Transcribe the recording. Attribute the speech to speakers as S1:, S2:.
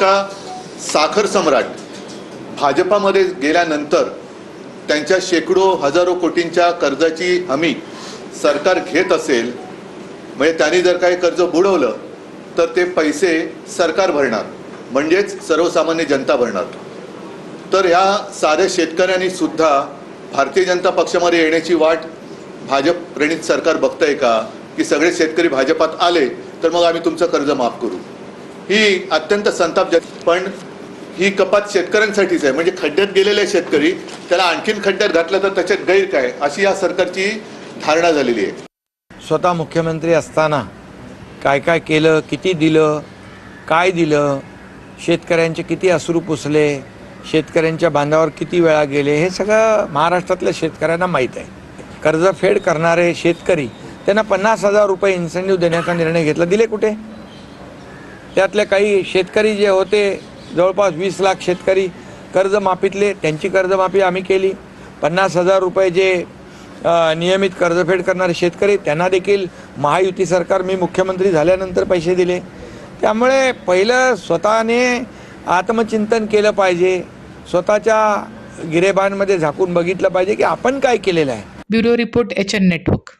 S1: का साखर सम्राट भाजपामध्ये गेल्यानंतर त्यांच्या शेकडो हजारो कोटींच्या कर्जाची हमी सरकार घेत असेल म्हणजे त्यांनी जर काही कर्ज बुडवलं तर ते पैसे सरकार भरणार म्हणजेच सर्वसामान्य जनता भरणार. तर ह्या साध्या शेतकऱ्यांनी सुद्धा भारतीय जनता पक्षामध्ये येण्याची वाट भाजप प्रणित सरकार बघतंय का? की सगळे शेतकरी भाजपात आले तर मग आम्ही तुमचं कर्ज माफ करू. ही अत्यंत संतापजनक पण ही कपात शेतकऱ्यांसाठीच आहे. म्हणजे खड्ड्यात गेलेले शेतकरी त्याला आणखीन खड्ड्यात घातलं तर त्याच्यात गैर काय? अशी या सरकारची धारणा झालेली आहे.
S2: स्वतः मुख्यमंत्री असताना काय काय केलं किती दिलं काय दिलं शेतकऱ्यांचे किती अश्रू पुसले शेतकऱ्यांच्या बांधावर किती वेळा गेले हे सगळं महाराष्ट्रातल्या शेतकऱ्यांना माहीत आहे. कर्जफेड करणारे शेतकरी त्यांना पन्नास हजार रुपये इन्सेंटिव्ह देण्याचा निर्णय घेतला. दिले कुठे? त्यातले काही शेतकरी जे होते जवळपास वीस लाख शेतकरी कर्जमाफीतले त्यांची कर्जमाफी आम्ही केली. पन्नास हजार रुपये जे नियमित कर्जफेड करणारे शेतकरी त्यांना देखील महायुती सरकार मी मुख्यमंत्री झाल्यानंतर पैसे दिले. त्यामुळे पहिलं स्वतःने आत्मचिंतन केलं पाहिजे. स्वतःच्या गिरेबांमध्ये झाकून बघितलं पाहिजे की आपण काय केलेलं आहे.
S3: Bureau report H N network.